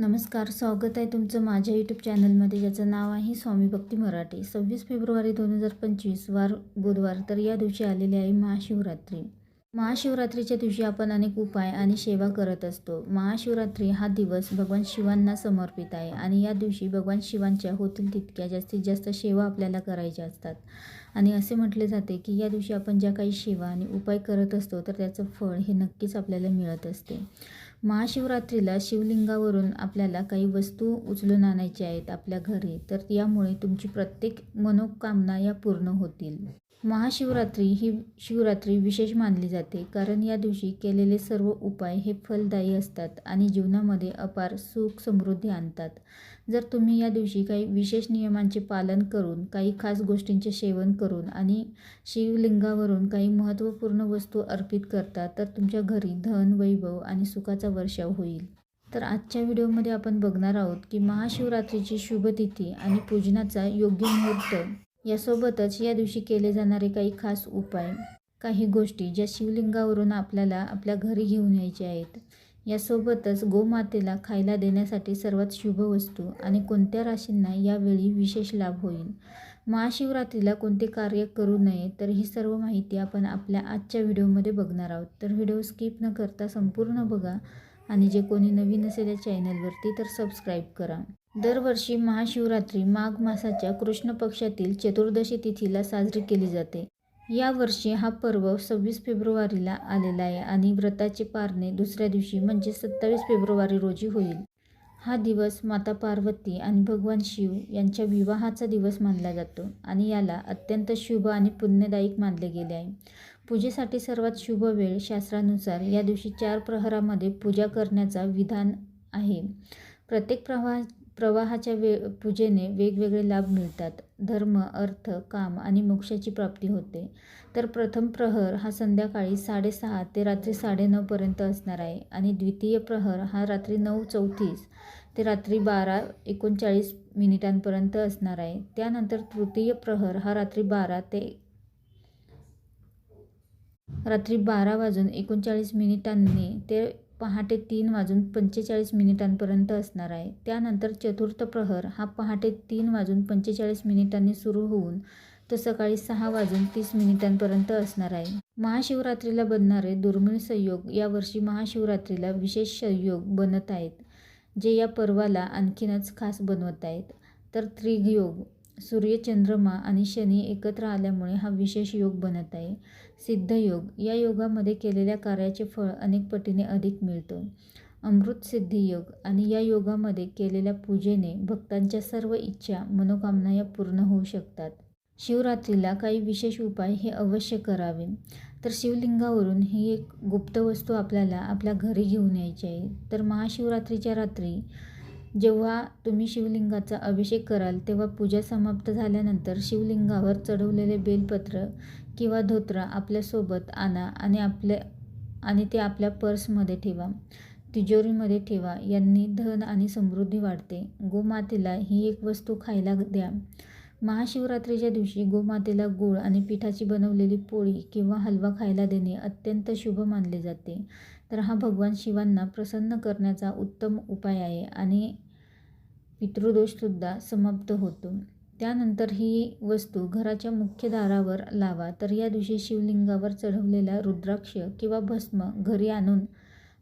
नमस्कार स्वागत आहे तुमचं माझ्या यूट्यूब चॅनलमध्ये ज्याचं नाव आहे स्वामी भक्ती मराठी. सव्वीस फेब्रुवारी दोन हजार पंचवीस वार बुधवार तर या दिवशी आलेली आहे महाशिवरात्री. महाशिवरात्रीच्या दिवशी आपण अनेक उपाय आणि सेवा करत असतो. महाशिवरात्री हा दिवस भगवान शिवांना समर्पित आहे आणि या दिवशी भगवान शिवांच्या होतील तितक्या जास्तीत जास्त सेवा आपल्याला करायच्या असतात. आणि असे म्हटले जाते की या दिवशी आपण ज्या काही सेवा आणि उपाय करत असतो तर त्याचं फळ हे नक्कीच आपल्याला मिळत असते. महाशिवरात्रीला शिवलिंगावरून आपल्याला काही वस्तू उचलून आणायच्या आहेत आपल्या घरी तर यामुळे तुमची प्रत्येक मनोकामना या पूर्ण होतील. महाशिवरात्री ही शिवरात्री विशेष मानली जाते कारण या दिवशी केलेले सर्व उपाय हे फलदायी असतात आणि जीवनामध्ये अपार सुख समृद्धी आणतात. जर तुम्ही या दिवशी काही विशेष नियमांचे पालन करून काही खास गोष्टींचे सेवन करून आणि शिवलिंगावरून काही महत्त्वपूर्ण वस्तू अर्पित करता तर तुमच्या घरी धन वैभव आणि सुखाचा वर्षाव होईल. तर आजच्या व्हिडिओमध्ये आपण बघणार आहोत की महाशिवरात्रीची शुभतिथी आणि पूजनाचा योग्य मुहूर्त यासोबतच या दिवशी केले जाणारे काही खास उपाय काही गोष्टी ज्या शिवलिंगावरून आपल्याला आपल्या घरी घेऊन यायच्या आहेत. यासोबतच गोमातेला खायला देण्यासाठी सर्वात शुभ वस्तू आणि कोणत्या राशींना यावेळी विशेष लाभ होईल? महाशिवरात्रीला कोणते कार्य करू नये? तर ही सर्व माहिती आपण आपल्या आजच्या व्हिडिओमध्ये बघणार आहोत. तर व्हिडिओ स्किप न करता संपूर्ण बघा आणि जे कोणी नवीन असेल या चॅनलवरती तर सबस्क्राईब करा. दरवर्षी महाशिवरात्री माघ मासाच्या कृष्ण पक्षातील चतुर्दशी तिथीला साजरी केली जाते. यावर्षी हा पर्व सव्वीस फेब्रुवारीला आलेला आहे आणि व्रताचे पारणे दुसऱ्या दिवशी म्हणजे सत्तावीस फेब्रुवारी रोजी होईल. हा दिवस माता पार्वती आणि भगवान शिव यांच्या विवाहाचा दिवस मानला जातो आणि याला अत्यंत शुभ आणि पुण्यदायक मानले गेले आहे. पूजेसाठी सर्वात शुभ वेळ शास्त्रानुसार या दिवशी चार प्रहरामध्ये पूजा करण्याचा विधान आहे. प्रत्येक प्रवाह प्रवाहाच्या वे पूजेने वेगवेगळे लाभ मिळतात. धर्म अर्थ काम आणि मोक्षाची प्राप्ती होते. तर प्रथम प्रहर हा संध्याकाळी साडेसहा ते रात्री साडेनऊपर्यंत असणार आहे आणि द्वितीय प्रहर हा रात्री नऊ चौतीस ते रात्री बारा एकोणचाळीस मिनिटांपर्यंत असणार आहे. त्यानंतर तृतीय प्रहर हा रात्री बारा ते रात्री बारा वाजून एकोणचाळीस मिनिटांनी ते पहाटे तीन वाजून पंचेचाळीस मिनिटांपर्यंत असणार आहे. त्यानंतर चतुर्थ प्रहर हा पहाटे तीन वाजून पंचेचाळीस मिनिटांनी सुरू होऊन तो सकाळी सहा वाजून तीस मिनिटांपर्यंत असणार आहे. महाशिवरात्रीला बनणारे दुर्मिळ संयोग यावर्षी महाशिवरात्रीला विशेष संयोग बनत आहेत जे या पर्वाला आणखीनच खास बनवत आहेत. तर त्रिगयोग सूर्य चंद्रमा आणि शनी एकत्र आल्यामुळे हा विशेष योग बनत आहे. सिद्धयोग या योगामध्ये केलेल्या कार्याचे फळ अनेक पटीने अधिक मिळतो. अमृत सिद्धी योग. आणि या योगामध्ये केलेल्या पूजेने भक्तांच्या सर्व इच्छा मनोकामना या पूर्ण होऊ शकतात. शिवरात्रीला काही विशेष उपाय हे अवश्य करावे. तर शिवलिंगावरून ही एक गुप्त वस्तू आपल्याला आपल्या घरी घेऊन यायची आहे. तर महाशिवरात्रीच्या रात्री जेव्हा तुम्ही शिवलिंगाचा अभिषेक कराल तेव्हा पूजा समाप्त झाल्यानंतर शिवलिंगावर चढवलेले बेलपत्र किंवा धोत्रा आपल्यासोबत आणा आणि आपल्या आणि ते आपल्या पर्समध्ये ठेवा. तिजोरीमध्ये ठेवा. यांनी धन आणि समृद्धी वाढते. गोमातेला ही एक वस्तू खायला द्या. महाशिवरात्रीच्या दिवशी गोमातेला गूळ आणि पिठाची बनवलेली पोळी किंवा हलवा खायला देणे अत्यंत शुभ मानले जाते. तर हा भगवान शिवांना प्रसन्न करण्याचा उत्तम उपाय आहे आणि पितृदोषसुद्धा समाप्त होतो. त्यानंतर ही वस्तू घराच्या मुख्य दारावर लावा. तर या दिवशी शिवलिंगावर चढवलेला रुद्राक्ष किंवा भस्म घरी आणून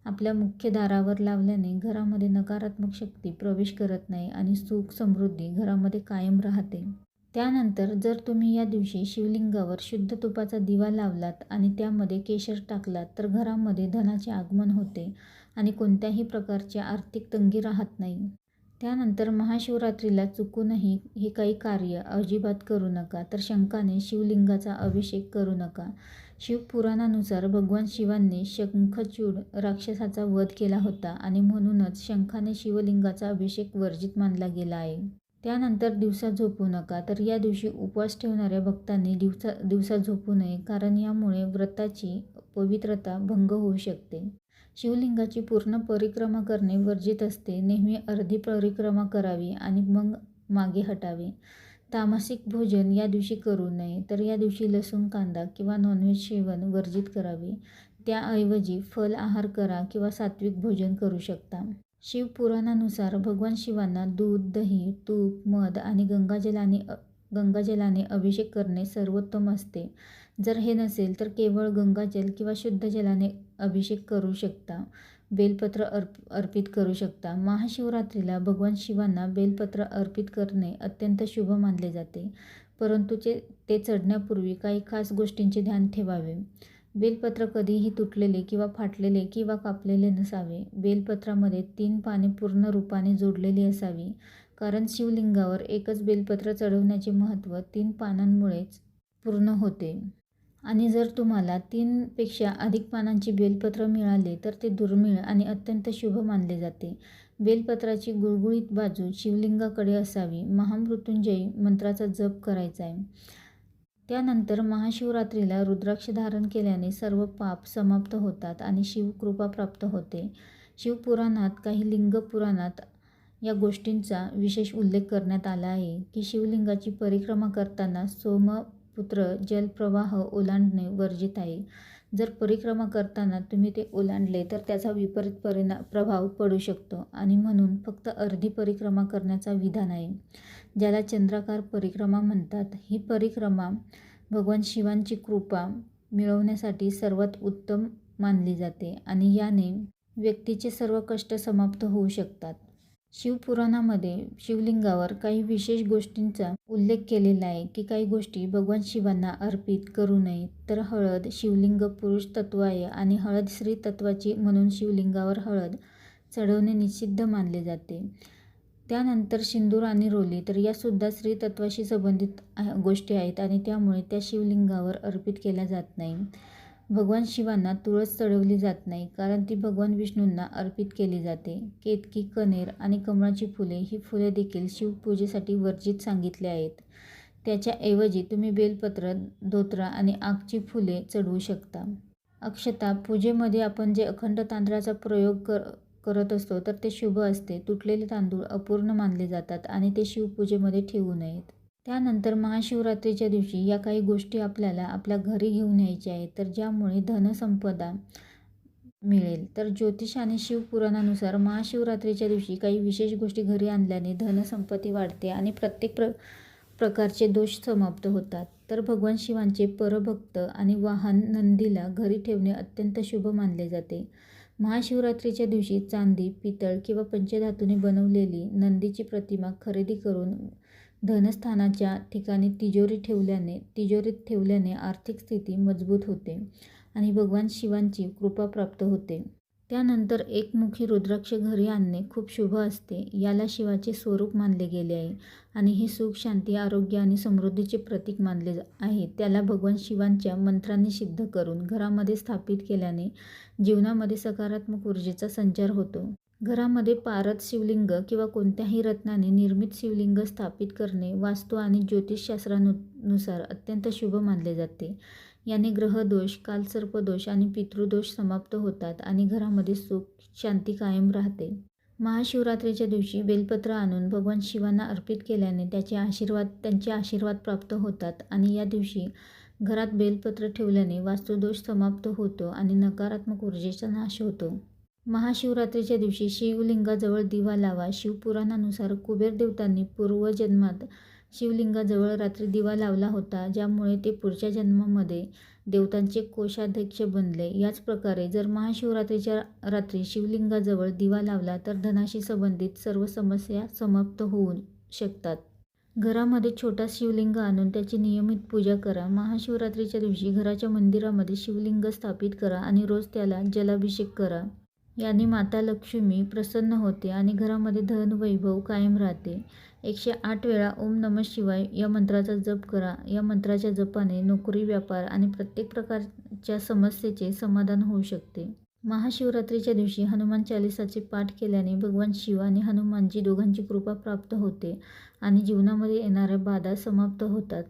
आपल्या मुख्य दारावर लावल्याने घरामध्ये नकारात्मक शक्ती प्रवेश करत नाही आणि सुख समृद्धी घरामध्ये कायम राहते. त्यानंतर जर तुम्ही या दिवशी शिवलिंगावर शुद्ध तुपाचा दिवा लावलात आणि त्यामध्ये केशर टाकलात तर घरामध्ये धनाचे आगमन होते आणि कोणत्याही प्रकारची आर्थिक तंगी राहत नाही. त्यानंतर महाशिवरात्रीला चुकूनही हे काही कार्य अजिबात करू नका तर शंखाने शिवलिंगाचा अभिषेक करू नका. शिवपुराणानुसार भगवान शिवांनी शंखचूड राक्षसाचा वध केला होता आणि म्हणूनच शंखाने शिवलिंगाचा अभिषेक वर्जित मानला गेला आहे. त्यानंतर दिवसा झोपू नका. तर या दिवशी उपवास ठेवणाऱ्या भक्तांनी दिवसा दिवसा झोपू नये कारण यामुळे व्रताची पवित्रता भंग होऊ शकते. शिवलिंगाची पूर्ण परिक्रमा करणे वर्जित असते. नेहमी अर्धी परिक्रमा करावी आणि मग मागे हटावे. तामसिक भोजन या दिवशी करू नये. तर या दिवशी लसूण कांदा किंवा नॉनव्हेज सेवन वर्जित करावे. त्याऐवजी फल आहार करा किंवा सात्विक भोजन करू शकता. शिवपुराणानुसार भगवान शिवांना दूध दही तूप मध आणि गंगाजलाने गंगाजलाने अभिषेक करणे सर्वोत्तम असते. जर हे नसेल तर केवळ गंगाजल किंवा शुद्ध जलाने अभिषेक करू शकता बेलपत्र अर्प अर्पित करू शकता. महाशिवरात्रीला भगवान शिवांना बेलपत्र अर्पित करणे अत्यंत शुभ मानले जाते परंतु ते ते चढण्यापूर्वी काही खास गोष्टींचे ध्यान ठेवावे. बेलपत्र कधीही तुटलेले किंवा फाटलेले किंवा कापलेले नसावे. बेलपत्रामध्ये तीन पाने पूर्ण रूपाने जोडलेली असावी. कारण शिवलिंगावर एकच बेलपत्र चढवण्याचे महत्त्व तीन पानांमुळेच पूर्ण होते. आणि जर तुम्हाला तीनपेक्षा अधिक पानांची बेलपत्र मिळाले तर ते दुर्मिळ आणि अत्यंत शुभ मानले जाते. बेलपत्राची गुळगुळीत बाजू शिवलिंगाकडे असावी. महामृत्युंजयी मंत्राचा जप करायचा आहे त्यानंतर महाशिवरात्रीला रुद्राक्ष धारण केल्याने सर्व पाप समाप्त होतात आणि शिवकृपा प्राप्त होते. शिवपुराणात काही लिंग पुराणात या गोष्टींचा विशेष उल्लेख करण्यात आला आहे की शिवलिंगाची परिक्रमा करताना सोमपुत्र जलप्रवाह ओलांडणे वर्जित आहे. जर परिक्रमा करताना तुम्ही ते ओलांडले तर त्याचा विपरीत परिणाम प्रभाव पडू शकतो. आणि म्हणून फक्त अर्धी परिक्रमा करण्याचा विधान आहे. ज्याला चंद्राकार परिक्रमा म्हणतात ही परिक्रमा भगवान शिवांची कृपा मिळवण्यासाठी सर्वात उत्तम मानली जाते आणि याने व्यक्तीचे सर्व कष्ट समाप्त होऊ शकतात. शिवपुराणामध्ये शिवलिंगावर काही विशेष गोष्टींचा उल्लेख केलेला आहे की काही गोष्टी भगवान शिवांना अर्पित करू नये. तर हळद शिवलिंग पुरुष तत्व आहे आणि हळद स्त्री तत्वाची म्हणून शिवलिंगावर हळद चढवणे निषिद्ध मानले जाते. त्यानंतर सिंदूर आणि रोली तर यासुद्धा स्त्री तत्वाशी संबंधित गोष्टी आहेत आणि त्यामुळे त्या शिवलिंगावर अर्पित केल्या जात नाही. भगवान शिवांना तुळस चढवली जात नाही कारण ती भगवान विष्णूंना अर्पित केली जाते. केतकी कनेर आणि कमळाची फुले ही फुले देखील शिवपूजेसाठी वर्जित सांगितले आहेत. त्याच्याऐवजी तुम्ही बेलपत्र धोत्रा आणि आगची फुले चढवू शकता. अक्षता पूजेमध्ये आपण जे अखंड तांदळाचा प्रयोग कर करत असतो तर ते शुभ असते. तुटलेले तांदूळ अपूर्ण मानले जातात आणि ते शिवपूजेमध्ये ठेवू नयेत. त्यानंतर महाशिवरात्रीच्या दिवशी या काही गोष्टी आपल्याला आपल्या घरी घेऊन यायच्या आहेत. तर ज्यामुळे धनसंपदा मिळेल. तर ज्योतिष आणि शिवपुराणानुसार महाशिवरात्रीच्या दिवशी काही विशेष गोष्टी घरी आणल्याने धनसंपत्ती वाढते आणि प्रत्येक प्र प्रकारचे दोष समाप्त होतात. तर भगवान शिवांचे परभक्त आणि वाहन नंदीला घरी ठेवणे अत्यंत शुभ मानले जाते. महाशिवरात्रीच्या दिवशी चांदी पितळ किंवा पंचधातूने बनवलेली नंदीची प्रतिमा खरेदी करून धनस्थानाच्या ठिकाणी तिजोरी ठेवल्याने तिजोरीत ठेवल्याने आर्थिक स्थिती मजबूत होते आणि भगवान शिवांची कृपा प्राप्त होते. त्यानंतर एकमुखी रुद्राक्ष घरी आणणे खूप शुभ असते याला शिवाचे स्वरूप मानले गेले आहे आणि हे सुख शांती आरोग्य आणि समृद्धीचे प्रतीक मानले आहे. त्याला भगवान शिवांच्या मंत्रांनी सिद्ध करून घरामध्ये स्थापित केल्याने जीवनामध्ये सकारात्मक ऊर्जेचा संचार होतो. घरामध्ये पारद शिवलिंग किंवा कोणत्याही रत्नाने निर्मित शिवलिंग स्थापित करणे वास्तू आणि ज्योतिषशास्त्रानुसार अत्यंत शुभ मानले जाते. याने ग्रहदोष कालसर्पदोष आणि पितृदोष समाप्त होतात आणि घरामध्ये सुख शांती कायम राहते. महाशिवरात्रीच्या दिवशी बेलपत्र आणून भगवान शिवांना अर्पित केल्याने त्याचे आशीर्वाद त्यांचे आशीर्वाद प्राप्त होतात आणि या दिवशी घरात बेलपत्र ठेवल्याने वास्तुदोष समाप्त होतो आणि नकारात्मक ऊर्जेचा नाश होतो. महाशिवरात्रीच्या दिवशी शिवलिंगाजवळ दिवा लावा. शिवपुराणानुसार कुबेर देवतांनी पूर्वजन्मात शिवलिंगाजवळ रात्री दिवा लावला होता ज्यामुळे ते पुढच्या जन्मामध्ये देवतांचे कोषाध्यक्ष बनले. याच प्रकारे जर महाशिवरात्रीच्या रात्री शिवलिंगाजवळ दिवा लावला तर धनाशी संबंधित सर्व समस्या समाप्त होऊ शकतात. घरामध्ये छोटा शिवलिंग आणून त्याची नियमित पूजा करा. महाशिवरात्रीच्या दिवशी घराच्या मंदिरामध्ये शिवलिंग स्थापित करा आणि रोज त्याला जलाभिषेक करा. याने माता लक्ष्मी प्रसन्न होते आणि घरामध्ये धन वैभव कायम राहते. एकशे आठ वेळा ओम नम शिवाय या मंत्राचा जप करा. या मंत्राच्या जपाने नोकरी व्यापार आणि प्रत्येक प्रकारच्या समस्येचे समाधान होऊ शकते. महाशिवरात्रीच्या दिवशी हनुमान चालिसाचे पाठ केल्याने भगवान शिव आणि हनुमानजी दोघांची कृपा प्राप्त होते आणि जीवनामध्ये येणाऱ्या बाधा समाप्त होतात.